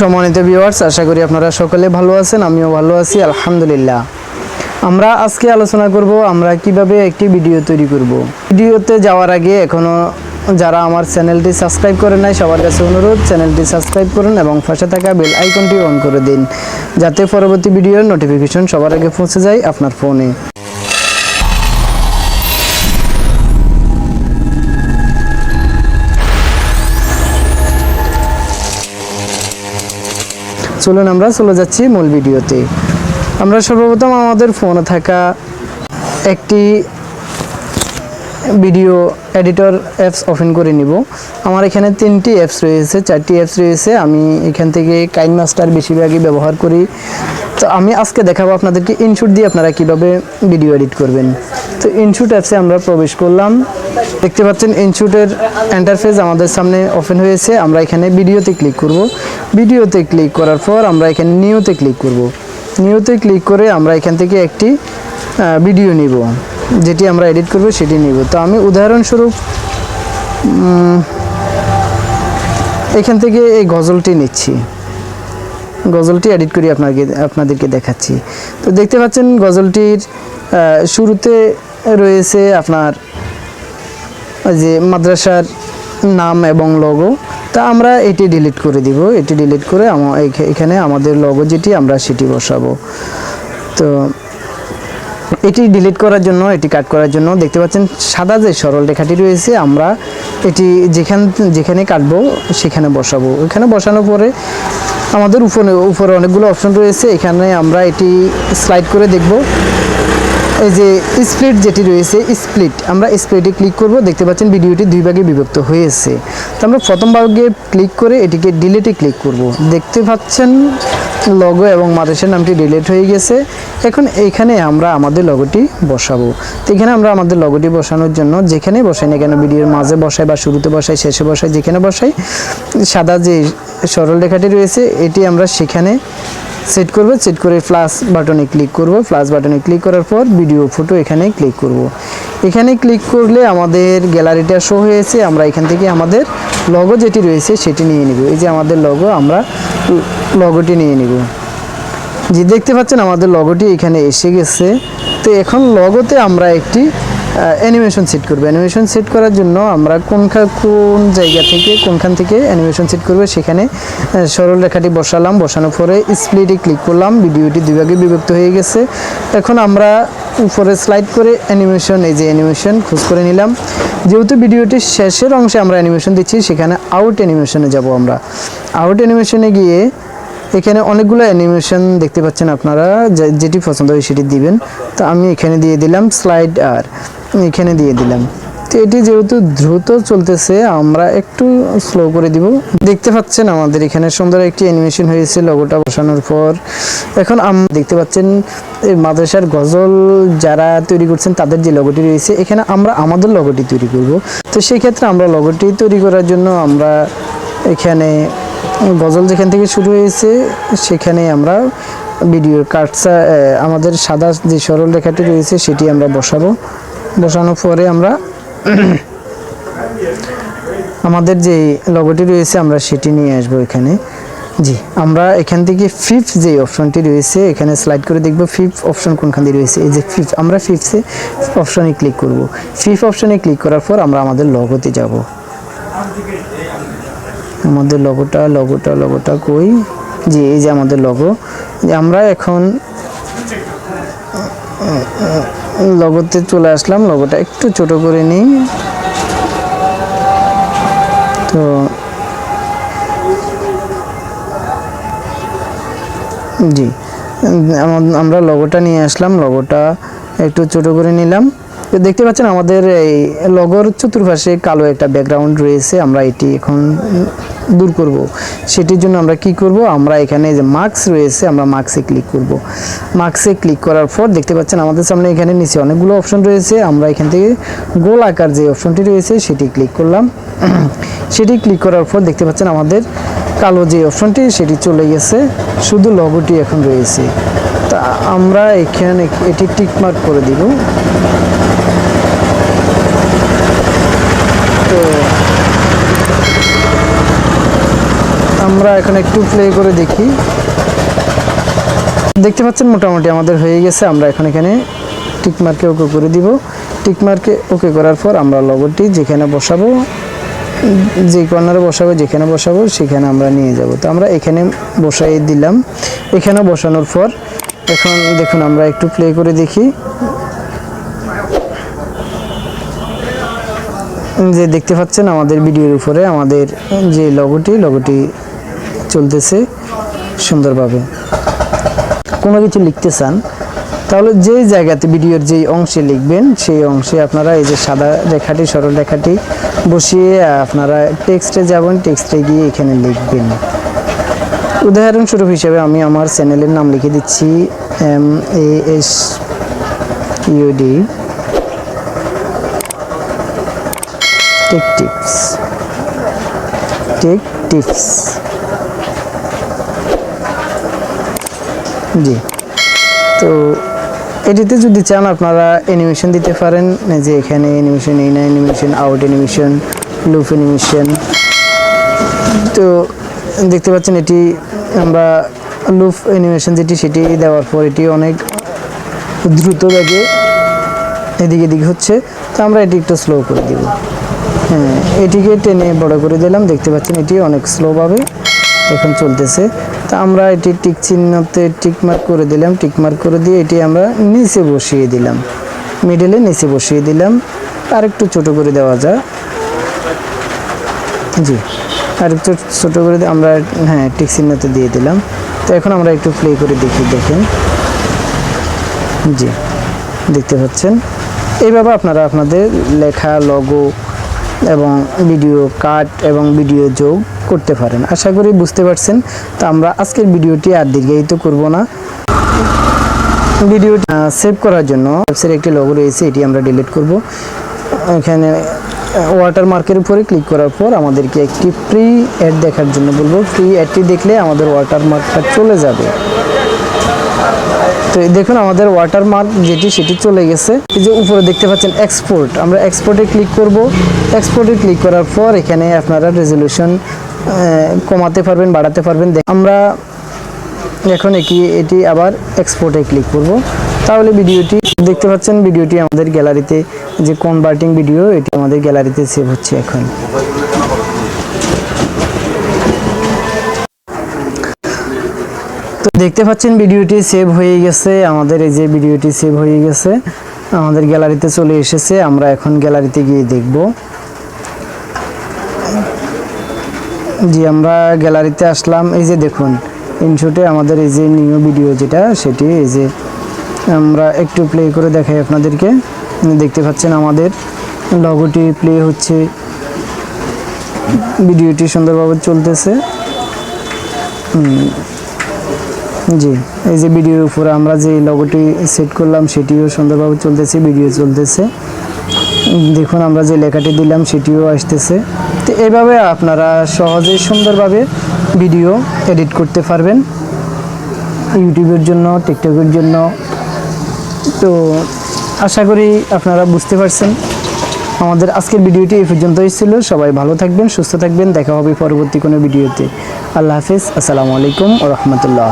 সম্মানিত ভিউয়ার্স আশা করি আপনারা সকলে ভালো আছেন, আমিও ভালো আছি, আলহামদুলিল্লাহ। আমরা আজকে আলোচনা করব, আমরা কীভাবে একটি ভিডিও তৈরি করব। ভিডিওতে যাওয়ার আগে এখনও যারা আমার চ্যানেলটি সাবস্ক্রাইব করে নাই, সবার কাছে অনুরোধ, চ্যানেলটি সাবস্ক্রাইব করুন এবং পাশে থাকা বেল আইকনটি অন করে দিন, যাতে পরবর্তী ভিডিওর নোটিফিকেশন সবার আগে পৌঁছে যায় আপনার ফোনে চলুন আমরা চলে যাচ্ছি মূল ভিডিওতে। আমরা সর্বপ্রথম আমাদের ফোনে থাকা একটি ভিডিও এডিটর অ্যাপস ওপেন করে নিব। আমার এখানে তিনটি অ্যাপস রয়েছে, চারটি অ্যাপস রয়েছে। আমি এখান থেকে কাইন মাস্টার বেশিরভাগই ব্যবহার করি। তো আমি আজকে দেখাবো আপনাদেরকে ইনশুট দিয়ে আপনারা কীভাবে ভিডিও এডিট করবেন। তো ইনশুট অ্যাপসে আমরা প্রবেশ করলাম। দেখতে পাচ্ছেন ইনশুটের এন্টারফেস আমাদের সামনে ওপেন হয়েছে। আমরা এখানে ভিডিওতে ক্লিক করব। ভিডিওতে ক্লিক করার পর আমরা এখানে নিউতে ক্লিক করব। নিউতে ক্লিক করে আমরা এখান থেকে একটি ভিডিও নিব। যেটি আমরা এডিট করব, সেটি নিব। তো আমি উদাহরণস্বরূপ এখান থেকে এই গজলটি নিচ্ছি। গজলটি এডিট করি আপনাকে, আপনাদেরকে দেখাচ্ছি। তো দেখতে পাচ্ছেন, গজলটির শুরুতে রয়েছে আপনার যে মাদ্রাসার নাম এবং লগো তা আমরা এটি ডিলিট করে দিব। এটি ডিলিট করে এখানে আমাদের লগো যেটি, আমরা সেটি বসাবো। তো এটি ডিলিট করার জন্য, এটি কাট করার জন্য দেখতে পাচ্ছেন সাদা যে সরল রেখাটি রয়েছে, আমরা এটি যেখান, যেখানে কাটবো সেখানে বসাবো। এখানে বসানোর পরে আমাদের উপরে উপরে অনেকগুলো অপশন রয়েছে। এখানে আমরা এটি স্লাইড করে দেখব। এই যে স্প্লিট যেটি রয়েছে স্প্লিট আমরা স্প্লিটে ক্লিক করব, দেখতে পাচ্ছেন ভিডিওটি দুই ভাগে বিভক্ত হয়েছে। তো আমরা প্রথম ভাগে ক্লিক করে এটিকে ডিলেটে ক্লিক করব। দেখতে পাচ্ছেন লগো এবং মাদ্রাসার নামটি ডিলেট হয়ে গেছে। এখন এইখানে আমরা আমাদের লগোটি বসাবো। তো এখানে আমরা আমাদের লগোটি বসানোর জন্য যেখানে বসাই না কেন, ভিডিওর মাঝে বসাই বা শুরুতে বসাই, শেষে বসাই, যেখানে বসাই, সাদা যে সরল রেখাটি রয়েছে, এটি আমরা সেখানে সেট করব সেট করে প্লাস বাটনে ক্লিক করব। প্লাস বাটনে ক্লিক করার পর ভিডিও ফটো এখানে ক্লিক করব। এখানে ক্লিক করলে আমাদের গ্যালারিটা শো হয়েছে। আমরা এখান থেকে আমাদের লগো যেটি রয়েছে সেটি নিয়ে নিব। এই যে আমাদের লগো আমরা লগোটি নিয়ে নিব। যে দেখতে পাচ্ছেন আমাদের লগোটি এখানে এসে গেছে। এখন লগোতে আমরা একটি অ্যানিমেশন সেট করব। অ্যানিমেশন সেট করার জন্য আমরা কোনখান কোন জায়গা থেকে, কোনখান থেকে অ্যানিমেশন সেট করবে সেখানে সরল রেখাটি বসালাম। বসানোর পরে স্প্লিটে ক্লিক করলাম। ভিডিওটি দুই ভাগে বিভক্ত হয়ে গেছে। এখন আমরা উপরে স্লাইড করে অ্যানিমেশন এই যে অ্যানিমেশন খোঁজ করে নিলাম। যেহেতু ভিডিওটির শেষের অংশে আমরা অ্যানিমেশন দিচ্ছি, সেখানে আউট অ্যানিমেশনে যাব আমরা। আউট অ্যানিমেশনে গিয়ে এখানে অনেকগুলো অ্যানিমেশন দেখতে পাচ্ছেন আপনারা যেটি পছন্দ হয় সেটি দিবেন। তো আমি এখানে দিয়ে দিলাম স্লাইড আর এখানে দিয়ে দিলাম। তো এটি যেহেতু দ্রুত চলতেছে, আমরা একটু স্লো করে দিব। দেখতে পাচ্ছেন আমাদের এখানে সুন্দর একটি অ্যানিমেশন হয়েছে লগোটা বসানোর পর। এখন আম দেখতে পাচ্ছেন এই মাদ্রাসার গজল যারা তৈরি করছেন, তাদের যে লগোটি রয়েছে, এখানে আমরা আমাদের লগোটি তৈরি করব। তো সেই ক্ষেত্রে আমরা লগোটি তৈরি করার জন্য আমরা এখানে গজল যেখান থেকে শুরু হয়েছে, সেখানে আমরা ভিডিওর কাটসা আমাদের সাদা যে সরল রেখাটি রয়েছে, সেটি আমরা বসাবো। বসানোর পরে আমরা আমাদের যে লগোটি রয়েছে, আমরা সেটি নিয়ে আসব এখানে। জি, আমরা এখান থেকে ফিফথ যে অপশনটি রয়েছে, এখানে স্লাইড করে দেখব ফিফথ অপশন কোনখান দিয়ে রয়েছে। এই যে ফিফথ আমরা ফিফথে অপশনে ক্লিক করব। ফিফথ অপশনে ক্লিক করার পর আমরা আমাদের লগোতে যাব। আমাদের লগোটা লগোটা লগোটা কই? যে এই যে আমাদের লগো যে আমরা এখন লগোতে চলে আসলাম লগোটা একটু ছোট করে নিই। তো, জি। আম- আমরা লগোটা নিয়ে আসলাম লগোটা একটু ছোট করে নিলাম। তো দেখতে পাচ্ছেন আমাদের এই লগোর চতুর্পাশে কালো একটা ব্যাকগ্রাউন্ড রয়েছে, আমরা এটি এখন দূর করব। সেটির জন্য আমরা কি করব? আমরা এখানে যে মার্কস রয়েছে, আমরা মার্কসে ক্লিক করব। মার্কসে ক্লিক করার পর দেখতে পাচ্ছেন আমাদের সামনে এখানে নিচে অনেকগুলো অপশন রয়েছে, আমরা এখান থেকে গোল আকার যে অপশনটি রয়েছে, সেটি ক্লিক করলাম। সেটি ক্লিক করার পর দেখতে পাচ্ছেন আমাদের কালো যে অপশনটি সেটি চলে গেছে। শুধু লগোটি এখন রয়েছে। তা আমরা এখানে এটি টিকমার্ক করে দিব তো আমরা এখন একটু প্লে করে দেখি। দেখতে পাচ্ছেন মোটামুটি আমাদের হয়ে গেছে, আমরা এখন এখানে টিকমার্কে ওকে করে দিব। টিকমার্কে ওকে করার পর আমরা লগোটি যেখানে বসাবো, যে কর্নারে বসাবো, যেখানে বসাবো, সেখানে আমরা নিয়ে যাব। তো আমরা এখানে বসাই দিলাম। এখানে বসানোর পর এখন দেখুন, আমরা একটু প্লে করে দেখি। যে দেখতে পাচ্ছেন, আমাদের ভিডিওর উপরে আমাদের যে লগোটি লগোটি চলতেছে সুন্দরভাবে। কোনো কিছু লিখতে চান, তাহলে যে জায়গাতে ভিডিওর যেই অংশে লিখবেন, সেই অংশে আপনারা এই যে সাদা রেখাটি, সরল রেখাটি বসিয়ে আপনারা টেক্সটে যাবেন, টেক্সটে গিয়ে এখানে লিখবেন। উদাহরণস্বরূপ হিসেবে আমি আমার চ্যানেলের নাম লিখে দিচ্ছি, M A S UD tech tips tech tips ji. তো এটিতে যদি চান আপনারা অ্যানিমেশন দিতে পারেন যে এখানে অ্যানিমেশন এই না animation out animation loop animation তো দেখতে পাচ্ছেন এটি আমরা লুফ অ্যানিমেশন যেটি সেটি দেওয়ার পর এটি অনেক দ্রুত বেগে এদিকে এদিকে হচ্ছে। তো আমরা এটি একটু স্লো করে দিব। হ্যাঁ এটিকে টেনে বড় করে দিলাম। দেখতে পাচ্ছেন এটি অনেক স্লোভাবে এখন চলতেছে। তা আমরা এটি টিক চিহ্নতে টিকমার্ক করে দিলাম। টিকমার্ক করে দিয়ে এটি আমরা নিচে বসিয়ে দিলাম। মিডলে নিচে বসিয়ে দিলাম। আর একটু ছোট করে দেওয়া যায় জি। আর একটু ছোট করে আমরা হ্যাঁ টিক চিহ্নতে দিয়ে দিলাম। তো এখন আমরা একটু প্লে করে দেখি, দেখেন। জি, দেখতে পাচ্ছেন? এইভাবে আপনারা আপনাদের লেখা লগো এবং ভিডিও কাট এবং ভিডিও যোগ করতে পারেন। আশা করি বুঝতে পারছেন। তো আমরা আজকের ভিডিওটি আর দীর্ঘায়িত করব না। ভিডিওটি সেভ করার জন্য ওয়েবসাইটে একটি লগো রয়েছে, এটি আমরা ডিলিট করব। এখানে ওয়াটার মার্কের উপরে ক্লিক করার পর আমাদেরকে একটি ফ্রি অ্যাড দেখার জন্য বলব। ফ্রি অ্যাডটি দেখলে আমাদের ওয়াটার মার্কটা চলে যাবে। তো দেখুন আমাদের ওয়াটারমার্ক যেটি, সেটি চলে গেছে। এই যে উপরে দেখতে পাচ্ছেন এক্সপোর্ট আমরা এক্সপোর্টে ক্লিক করব। এক্সপোর্টে ক্লিক করার পর এখানে আপনারা রেজলিউশন কমাতে পারবেন, বাড়াতে পারবেন। আমরা এখন কি এটি আবার এক্সপোর্টে ক্লিক করব। তাহলে ভিডিওটি দেখতে পাচ্ছেন, ভিডিওটি আমাদের গ্যালারিতে যে কনভার্টিং ভিডিও, এটি আমাদের গ্যালারিতে সেভ হচ্ছে এখন। তো দেখতে পাচ্ছেন, ভিডিওটি সেভ হয়ে গেছে, আমাদের এই যে ভিডিওটি সেভ হয়ে গেছে, আমাদের গ্যালারিতে চলে এসেছে, আমরা এখন গ্যালারিতে গিয়ে দেখব। জি, আমরা গ্যালারিতে আসলাম, এই যে দেখুন ইনশুটে আমাদের এই যে নিউ ভিডিও যেটা, সেটি এই যে আমরা একটু প্লে করে দেখাই আপনাদেরকে। দেখতে পাচ্ছেন আমাদের লগোটি প্লে হচ্ছে। ভিডিওটি সুন্দরভাবে চলতেছে। জি, এই যে ভিডিওর উপরে আমরা যে লগোটি সেট করলাম, সেটিও সুন্দরভাবে চলতেছে ভিডিও চলতেছে। দেখুন আমরা যে লেখাটি দিলাম, সেটিও আসতেছে। তো এইভাবে আপনারা সহজেই সুন্দরভাবে ভিডিও এডিট করতে পারবেন। ইউটিউবের জন্য, টিকটকের জন্য তো আশা করি আপনারা বুঝতে পারছেন। আমাদের আজকের ভিডিওটি এই পর্যন্তই ছিল। সবাই ভালো থাকবেন, সুস্থ থাকবেন। দেখা হবে পরবর্তী কোনো ভিডিওতে। আল্লাহ হাফিজ। আসসালামু আলাইকুম ও রহমতুল্লাহ।